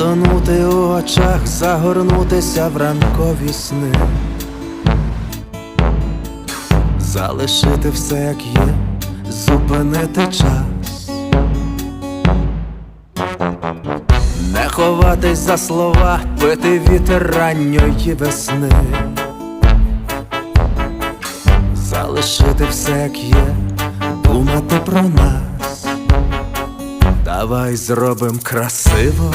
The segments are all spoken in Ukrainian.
Потонути у очах, загорнутися в ранкові сни, залишити все як є, зупинити час, не ховатись за слова, пити вітер ранньої весни, залишити все як є, думати про нас. Давай зробим красиво,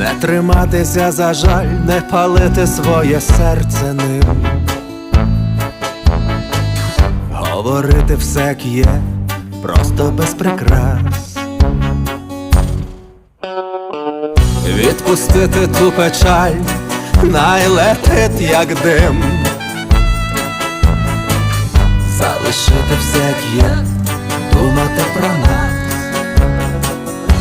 Не триматися за жаль, не палити своє серце ним. Говорити все як є, просто без прикрас. Відпустити ту печаль, найлетить як дим. Залишити все як є, думати про нас.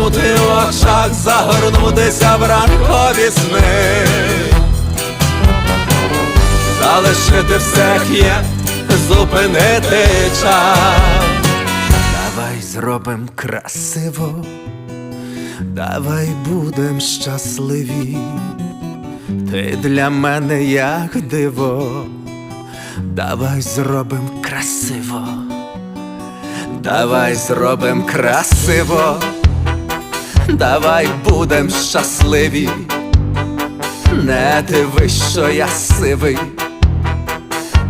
Потонути в очах, загорнутися в ранкові сни, залишити все як є, зупинити час. Давай зробим красиво, давай будем щасливі, ти для мене як диво, давай зробим красиво. Давай зробим красиво, давай будем щасливі, не дивись, що я сивий,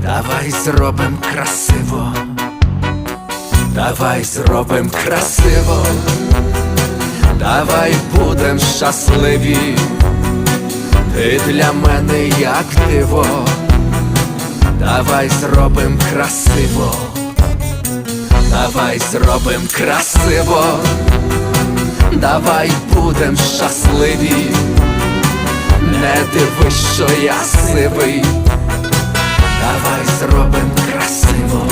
давай зробим красиво, давай зробим красиво, давай будем щасливі, ти для мене як диво, давай зробим красиво. Давай зробим красиво, давай будем щасливі, не дивись, що я сивий, давай зробим красиво.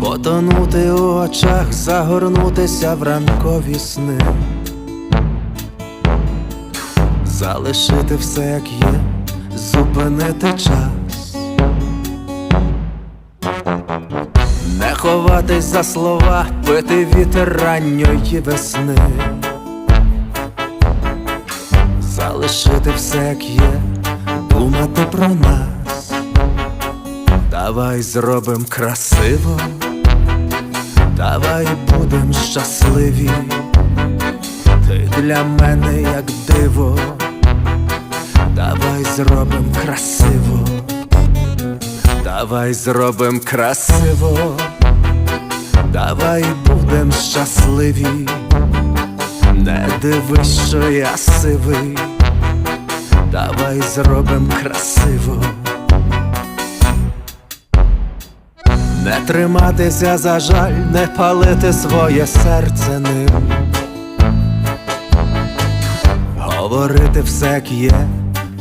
Потонути у очах, загорнутися в ранкові сни. Залишити все як є, зупинити час, ховатись за слова, пити вітер ранньої весни, залишити все як є, думати про нас, давай зробим красиво, давай будем щасливі. Ти для мене як диво, давай зробим красиво, давай зробим красиво, давай будем щасливі, не дивись, що я сивий, давай зробим красиво. Не триматися за жаль, не палити своє серце ним. Говорити все як є,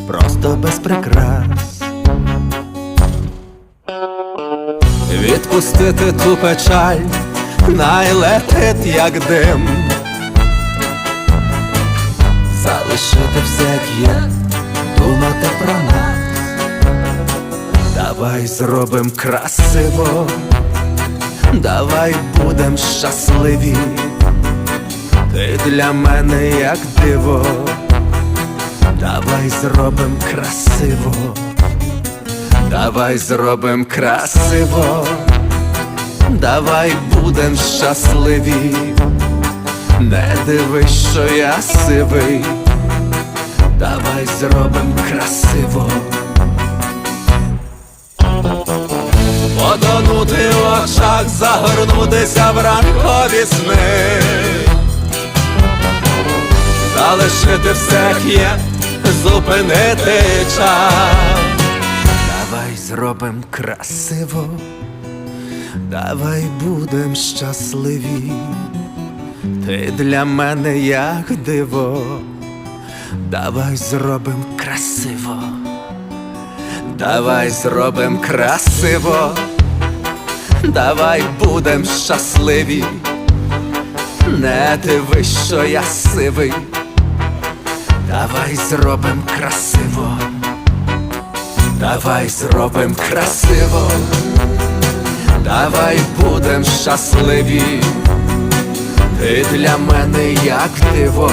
просто без прикрас. Відпустити ту печаль, найлетить як дим. Залишити все є, думати про нас. Давай зробим красиво, давай будем щасливі. Ти для мене як диво, давай зробим красиво, Давай зробим красиво, давай будем щасливі, не дивись, що я сивий, давай зробим красиво. Потонути в очах, загорнутися в ранкові сни. Залишити все як є, зупинити час. Давай зробим красиво, давай будем щасливі, ти для мене як диво, давай зробим красиво. Давай зробим красиво, давай будем щасливі, не дивись, що я сивий, давай зробим красиво, давай зробим красиво, давай будем щасливі, ти для мене як диво,